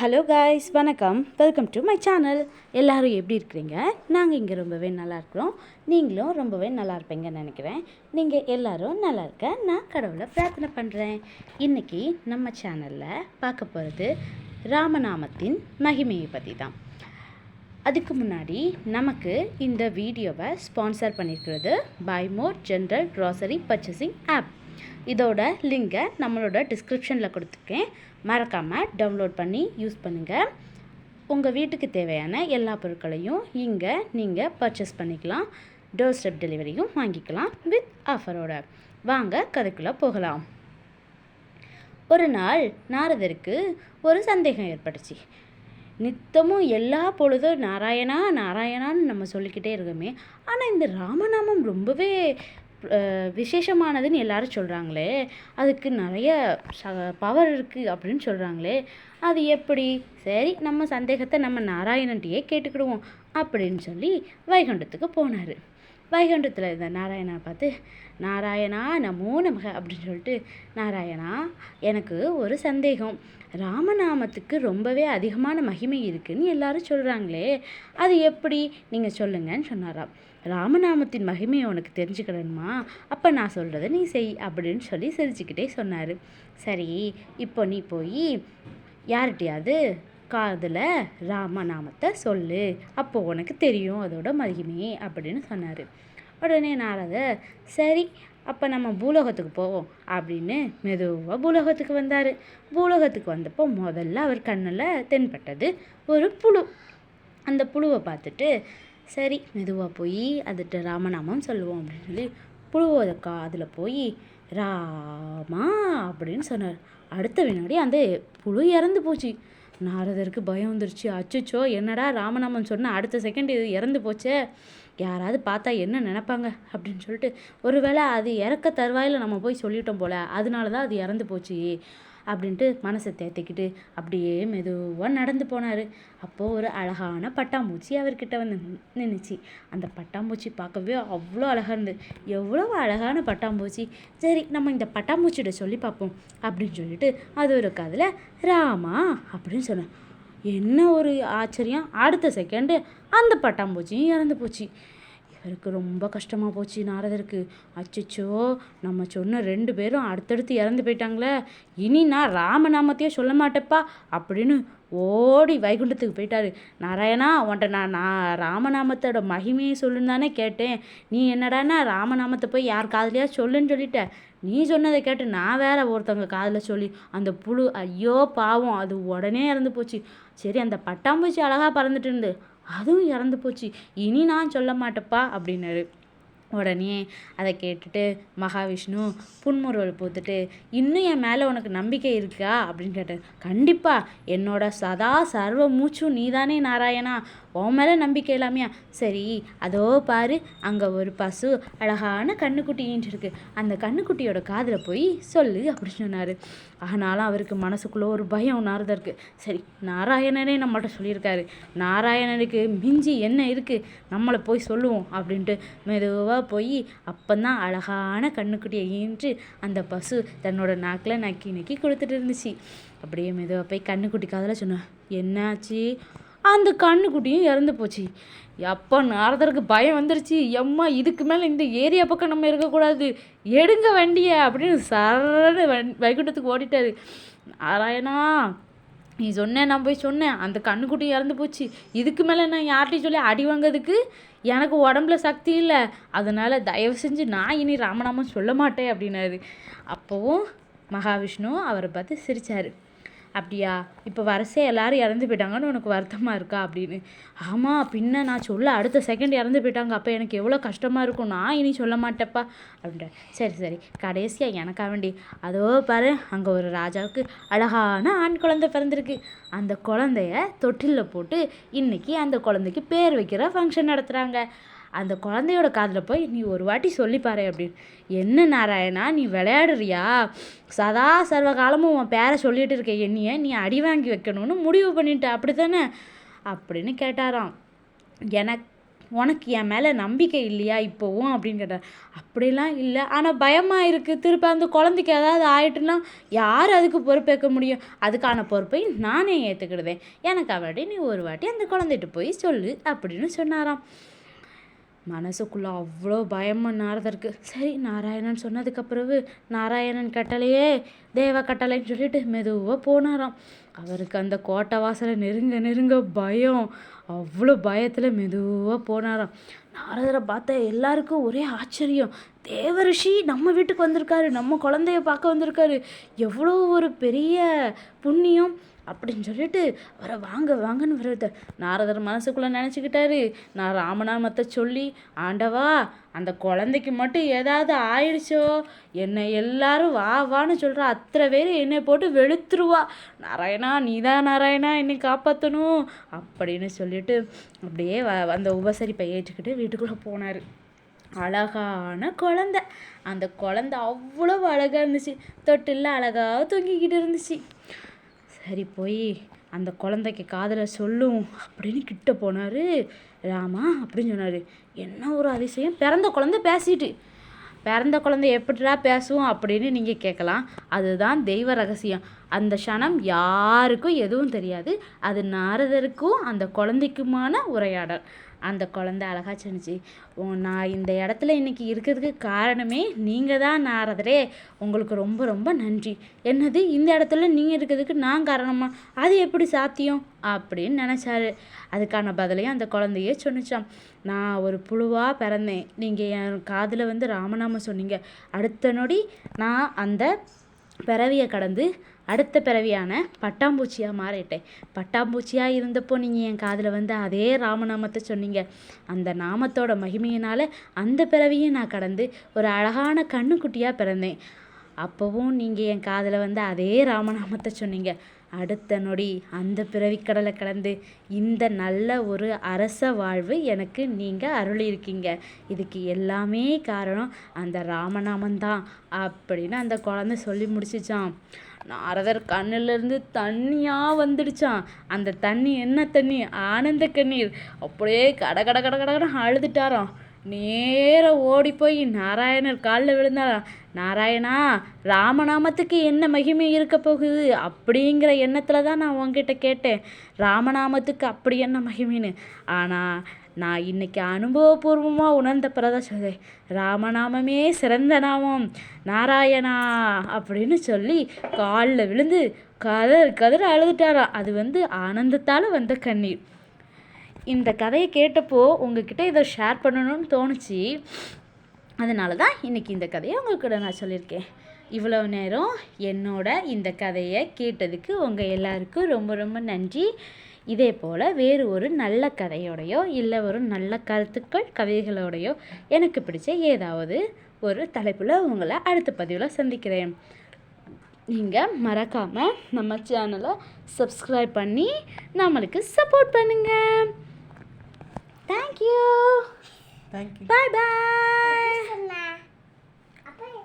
Hello guys வணக்கம். Welcome to my channel எல்லாரும் எப்படி இருக்கிறீங்க? நாங்கள் இங்கே ரொம்பவே நல்லா இருக்கிறோம். நீங்களும் ரொம்பவே நல்லா இருப்பீங்கன்னு நினைக்கிறேன். நீங்கள் எல்லோரும் நல்லா இருக்க நான் கடவுளை பிரார்த்தனை பண்ணுறேன் இன்றைக்கி நம்ம சேனலில் பார்க்க போகிறது ராமநாமத்தின் மகிமையை பற்றி தான் அதுக்கு முன்னாடி நமக்கு இந்த வீடியோவை ஸ்பான்சர் பண்ணியிருக்கிறது by more general grocery purchasing app இதோட லிங்கை நம்மளோட டிஸ்கிரிப்ஷனில் கொடுத்துருக்கேன். மறக்காமல் டவுன்லோட் பண்ணி யூஸ் பண்ணுங்கள் உங்கள் வீட்டுக்கு தேவையான எல்லா பொருட்களையும் இங்கே நீங்கள் பர்ச்சேஸ் பண்ணிக்கலாம். டோர் ஸ்டெப் டெலிவரியும் வாங்கிக்கலாம் வித் ஆஃபரோட வாங்க கதைக்குள்ளே போகலாம். ஒரு நாள் நாரதருக்கு ஒரு சந்தேகம் ஏற்பட்டுச்சு. நித்தமும் எல்லா பொழுதும் நாராயணா நாராயணான்னு நம்ம சொல்லிக்கிட்டே இருக்கோமே. ஆனால் இந்த ராமநாமம் ரொம்பவே விசேஷமானதுன்னு எல்லாரும் சொல்கிறாங்களே அதுக்கு நிறைய ச பவர் இருக்குது அப்படின்னு சொல்கிறாங்களே அது எப்படி? சரி நம்ம சந்தேகத்தை நம்ம நாராயணன்ட்டையே கேட்டுக்கிடுவோம் அப்படின்னு சொல்லி வைகுண்டத்துக்கு போனார். வைகுண்டத்தில் இருந்த நாராயணா பார்த்து நாராயணா நமோ நமக அப்படின்னு சொல்லிட்டு நாராயணா எனக்கு ஒரு சந்தேகம். ராமநாமத்துக்கு ரொம்பவே அதிகமான மகிமை இருக்குதுன்னு எல்லாரும் சொல்கிறாங்களே அது எப்படி? நீங்கள் சொல்லுங்கன்னு சொன்னாராம் ராமநாமத்தின் மகிமையை உனக்கு தெரிஞ்சுக்கணுமா? அப்போ நான் சொல்கிறத நீ செய் அப்படின்னு சொல்லி சிரிச்சுக்கிட்டே சொன்னார். சரி இப்போ நீ போய் யார்கிட்டையாவது காதில் ராமநாமத்தை சொல்லு. அப்போ உனக்கு தெரியும் அதோட மகிமை அப்படின்னு சொன்னார். உடனே நாரதர் சரி அப்போ நம்ம பூலோகத்துக்கு போவோம் அப்படின்னு மெதுவாக பூலோகத்துக்கு வந்தார். பூலோகத்துக்கு வந்தப்போ முதல்ல அவர் கண்ணில் தென்பட்டது ஒரு புழு. அந்த புழுவை பார்த்துட்டு சரி மெதுவாக போய் அதுட்டு ராமநாமம் சொல்லுவோம் அப்படின்னு சொல்லி புழுவோட காதில் போய் ராமா அப்படின்னு சொன்னார். அடுத்த வினாடி அந்த புழு இறந்து போச்சு. நாரதருக்கு பயம் வந்துருச்சு. அச்சுச்சோ என்னடா ராமநாமன் சொன்ன அடுத்த செகண்ட் இது இறந்து போச்சே? யாராவது பார்த்தா என்ன நினைப்பாங்க? அப்படின்னு சொல்லிட்டு ஒருவேளை அது இறக்க தருவாயில் நம்ம போய் சொல்லிட்டோம் போல. அதனால தான் அது இறந்து போச்சு. அப்படின்ட்டு மனசை தேத்திக்கிட்டு அப்படியே மெதுவாக நடந்து போனார். அப்போது ஒரு அழகான பட்டாம்பூச்சி அவர்கிட்ட வந்து நின்றுச்சு அந்த பட்டாம்பூச்சி பார்க்கவே அவ்வளோ அழகாக இருந்தது. எவ்வளோ அழகான பட்டாம்பூச்சி. சரி நம்ம இந்த பட்டாம்பூச்சிகிட்ட சொல்லி பார்ப்போம். அப்படின்னு சொல்லிட்டு அது ஒரு காதில் ராமா அப்படின்னு சொன்னேன் என்ன ஒரு ஆச்சரியம். அடுத்த செகண்டு அந்த பட்டாம்பூச்சியும் இறந்து போச்சு. இவருக்கு ரொம்ப கஷ்டமாக போச்சு நாரதருக்கு. அச்சச்சோ நம்ம சொன்ன ரெண்டு பேரும் அடுத்தடுத்து இறந்து போயிட்டாங்களே. இனி நான் ராமநாமத்தையே சொல்ல மாட்டேப்பா அப்படின்னு ஓடி வைகுண்டத்துக்கு போயிட்டாரு. நாராயணா உன்ட்ட நான் நான் ராமநாமத்தோட மகிமையை சொல்லுன்னு தானே கேட்டேன். நீ என்னடானா ராமநாமத்தை போய் யார் காதலியா சொல்லுன்னு சொல்லிட்ட. நீ சொன்னதை கேட்டு நான் வேற ஒருத்தவங்க காதில் சொல்லி அந்த புழு ஐயோ பாவம் அது உடனே இறந்து போச்சு. சரி அந்த பட்டாம்பூச்சி அழகாக பறந்துட்டு இருந்து அதுவும் இறந்து போச்சு. இனி நான் சொல்ல மாட்டேப்பா அப்படின்னாரு. உடனே அதை கேட்டுட்டு மகாவிஷ்ணு புன்முறுவல் பூத்துட்டு இன்னும் என் மேலே உனக்கு நம்பிக்கை இருக்கா? அப்படின்னு கேட்டார். கண்டிப்பாக என்னோட சதா சர்வ மூச்சும் நீதானே நாராயணா. உன் மேலே நம்பிக்கை இல்லாமையா? சரி அதோ பாரு அங்கே ஒரு பசு அழகான கண்ணுக்குட்டின்ட்டு இருக்கு அந்த கண்ணுக்குட்டியோட காதில் போய் சொல்லு அப்படின்னு சொன்னார். ஆனாலும் அவருக்கு மனசுக்குள்ளே ஒரு பயம் நாரதருக்கு சரி நாராயணனே நம்மள்ட்ட சொல்லியிருக்காரு. நாராயணனுக்கு மிஞ்சி என்ன இருக்குது நம்மளை போய் சொல்லுவோம் அப்படின்ட்டு மெதுவாக போய் அப்போந்தான் அழகான கண்ணுக்குட்டியை ஈன்று அந்த பசு தன்னோட நாக்கில் நக்கி நக்கி கொடுத்துட்டு இருந்துச்சு. அப்படியே மெதுவாக போய் கண்ணுக்குட்டி காதில் சொன்னேன் என்னாச்சு? அந்த கண்ணுக்குட்டியும் இறந்து போச்சு. எப்போ நாரதருக்கு பயம் வந்துருச்சு? எம்மா இதுக்கு மேலே இந்த ஏரியா பக்கம் நம்ம இருக்கக்கூடாது. எடுங்க வண்டியை அப்படின்னு சரன்னு வண் வைகுண்டத்துக்கு ஓடிட்டாரு. நாராயணா நீ சொன்னேன் நான் போய் சொன்னேன். அந்த கண்ணுக்குட்டி இறந்து போச்சு. இதுக்கு மேலே நான் யார்கிட்டையும் சொல்லி அடி வாங்கிறதுக்கு எனக்கு உடம்புல சக்தி இல்லை. அதனால் தயவு செஞ்சு நான் இனி ராமநாமம் சொல்ல மாட்டேன் அப்படின்னாரு. அப்போவும் மகாவிஷ்ணு அவரை பார்த்து சிரித்தார் அப்படியா? இப்போ வரிசையாக எல்லாரும் இறந்து போயிட்டாங்கன்னு உனக்கு வருத்தமாக இருக்கா? அப்படின்னு. ஆமாம் பின்ன நான் சொல்ல அடுத்த செகண்ட் இறந்து போயிட்டாங்க. அப்போ எனக்கு எவ்வளோ கஷ்டமாக இருக்கும்? நான் இனி சொல்ல மாட்டேப்பா அப்படின்ற. சரி சரி. கடைசியாக எனக்கா வேண்டி அதோ பாரு அங்கே ஒரு ராஜாவுக்கு அழகான ஆண் குழந்தை பிறந்திருக்கு. அந்த குழந்தைய தொட்டிலில் போட்டு இன்னைக்கு அந்த குழந்தைக்கு பேர் வைக்கிற ஃபங்க்ஷன் நடத்துகிறாங்க அந்த குழந்தையோட காதில் போய் நீ ஒரு வாட்டி சொல்லிப்பாரு அப்படின்னு. என்ன நாராயணா நீ விளையாடுறியா? சதா சர்வ காலமும் உன் பேரை சொல்லிட்டு இருக்க. என்னைய நீ அடி வாங்கி வைக்கணும்னு முடிவு பண்ணிட்ட. அப்படி தானே அப்படின்னு கேட்டாராம். எனக்கு உனக்கு என் மேலே நம்பிக்கை இல்லையா இப்போவும்? அப்படின்னு கேட்டார். அப்படிலாம் இல்லை. ஆனால் பயமாக இருக்குது திருப்பி அந்த குழந்தைக்கு ஏதாவது ஆயிட்டுன்னா யார் அதுக்கு பொறுப்பேற்க முடியும்? அதுக்கான பொறுப்பை நானே ஏற்றுக்கிடுவேன் எனக்கு அவடி நீ ஒரு வாட்டி அந்த குழந்தைகிட்ட போய் சொல்லு அப்படின்னு சொன்னாராம். மனசுக்குள்ளே அவ்வளோ பயமாக நாரதருக்கு சரி நாராயணன் சொன்னதுக்கு பிறகு நாராயணன் கட்டளையே தேவ கட்டளைன்னு சொல்லிட்டு மெதுவாக போனாராம். அவருக்கு அந்த கோட்டை வாசலை நெருங்க நெருங்க பயம் அவ்வளோ பயத்தில் மெதுவாக போனாராம். நாரதரை பார்த்தா எல்லாருக்கும் ஒரே ஆச்சரியம். தேவரிஷி நம்ம வீட்டுக்கு வந்திருக்காரு நம்ம குழந்தைய பார்க்க வந்திருக்காரு. எவ்வளோ ஒரு பெரிய புண்ணியம் அப்படின்னு சொல்லிட்டு அவரை வாங்க வாங்கன்னு வருது நாரதர் மனசுக்குள்ளே நினச்சிக்கிட்டாரு. நான் ராமநாமத்தை சொல்லி ஆண்டவா அந்த குழந்தைக்கு மட்டும் ஏதாவது ஆயிடுச்சோ? என்னை எல்லாரும் வா வான்னு சொல்கிற அத்தனை பேர் என்னை போட்டு வெளுத்துருவா. நாராயணா நீ தான் நாராயணா என்னை காப்பாற்றணும் அப்படின்னு சொல்லிட்டு அப்படியே வ அந்த உபசரிப்பை ஏற்றுக்கிட்டு வீட்டுக்குள்ளே போனார். அழகான குழந்த. அந்த குழந்த அவ்வளோ அழகாக இருந்துச்சு. தொட்டில் அழகாக தூங்கிக்கிட்டு இருந்துச்சு. சரி போய் அந்த குழந்தைக்கு காதில் சொல்லும் அப்படின்னு கிட்ட போனார். ராமா அப்படின்னு சொன்னார். என்ன ஒரு அதிசயம்? பிறந்த குழந்தை பேசிட்டு. பிறந்த குழந்தை எப்படிடா பேசும் அப்படின்னு நீங்கள் கேட்கலாம். அதுதான் தெய்வ ரகசியம். அந்த க்ஷணம் யாருக்கும் எதுவும் தெரியாது. அது நாரதருக்கும் அந்த குழந்தைக்குமான உரையாடல். அந்த குழந்தை அழகாக சொன்னுச்சு "ஓ, நான் இந்த இடத்துல இன்னைக்கு இருக்கிறதுக்கு காரணமே நீங்கள் தான் நாரதரே. உங்களுக்கு ரொம்ப ரொம்ப நன்றி. என்னது இந்த இடத்துல நீங்கள் இருக்கிறதுக்கு நான் காரணமா? அது எப்படி சாத்தியம்? அப்படின்னு நினச்சாரு. அதுக்கான பதிலையும் அந்த குழந்தையே சொன்னிச்சான் நான் ஒரு புழுவாக பிறந்தேன். நீங்கள் என் காதில் வந்து ராமநாமம் சொன்னீங்க. அடுத்த நொடி நான் அந்த பிறவியை கடந்து அடுத்த பிறவியான பட்டாம்பூச்சியாக மாறிட்டேன். பட்டாம்பூச்சியாக இருந்தப்போ நீங்கள் என் காதில் வந்து அதே ராமநாமத்தை சொன்னீங்க. அந்த நாமத்தோட மகிமையினால் அந்த பிறவியும் நான் கடந்து ஒரு அழகான கண்ணுக்குட்டியாக பிறந்தேன். அப்போவும் நீங்கள் என் காதில் வந்து அதே ராமநாமத்தை சொன்னீங்க. அடுத்த நொடி அந்த பிறவிக்கடலை கடந்து இந்த நல்ல ஒரு அரச வாழ்வு எனக்கு நீங்கள் அருளியிருக்கீங்க. இதுக்கு எல்லாமே காரணம் அந்த ராமநாமந்தான் அப்படின்னு அந்த குழந்தை சொல்லி முடிச்சிச்சான் நாரதர் கண்ணிலிருந்து தண்ணியாக வந்துடுச்சான் அந்த தண்ணி என்ன தண்ணி? ஆனந்த கண்ணீர். அப்படியே கட கட கட கடன்னு அழுதுட்டாராம். நேராக ஓடி போய் நாராயணர் காலில் விழுந்தாராம். நாராயணா ராமநாமத்துக்கு என்ன மகிமை இருக்க போகுது? அப்படிங்கிற எண்ணத்தில் தான் நான் உங்ககிட்ட கேட்டேன். ராமநாமத்துக்கு அப்படி என்ன மகிமைன்னு. ஆனால் நான் இன்றைக்கி அனுபவபூர்வமாக உணர்ந்த பிறதான் சொல்றேன் ராமநாமமே சிறந்த நாமம். நாராயணா அப்படின்னு சொல்லி காலில் விழுந்து கதர் கதற அழுதுட்டாராம் அது வந்து ஆனந்தத்தால் வந்த கண்ணீர். இந்த கதையை கேட்டப்போ உங்ககிட்ட இதை ஷேர் பண்ணணும்னு தோணுச்சு. அதனால தான் இன்றைக்கி இந்த கதையை உங்கள்கிட்ட நான் சொல்லியிருக்கேன். இவ்வளோ நேரம் என்னோட இந்த கதையை கேட்டதுக்கு உங்கள் எல்லாருக்கும் ரொம்ப ரொம்ப நன்றி. இதே போல் வேறு ஒரு நல்ல கதையோடையோ இல்லை ஒரு நல்ல கருத்துக்கள் கதைகளோடையோ எனக்கு பிடிச்ச ஏதாவது ஒரு தலைப்பில் உங்களை அடுத்த பதிவில் சந்திக்கிறேன். நீங்கள் மறக்காமல் நம்ம சேனலை சப்ஸ்கிரைப் பண்ணி நம்மளுக்கு சப்போர்ட் பண்ணுங்கள் தேங்க்யூ தேங்க்யூ பாய் பாய்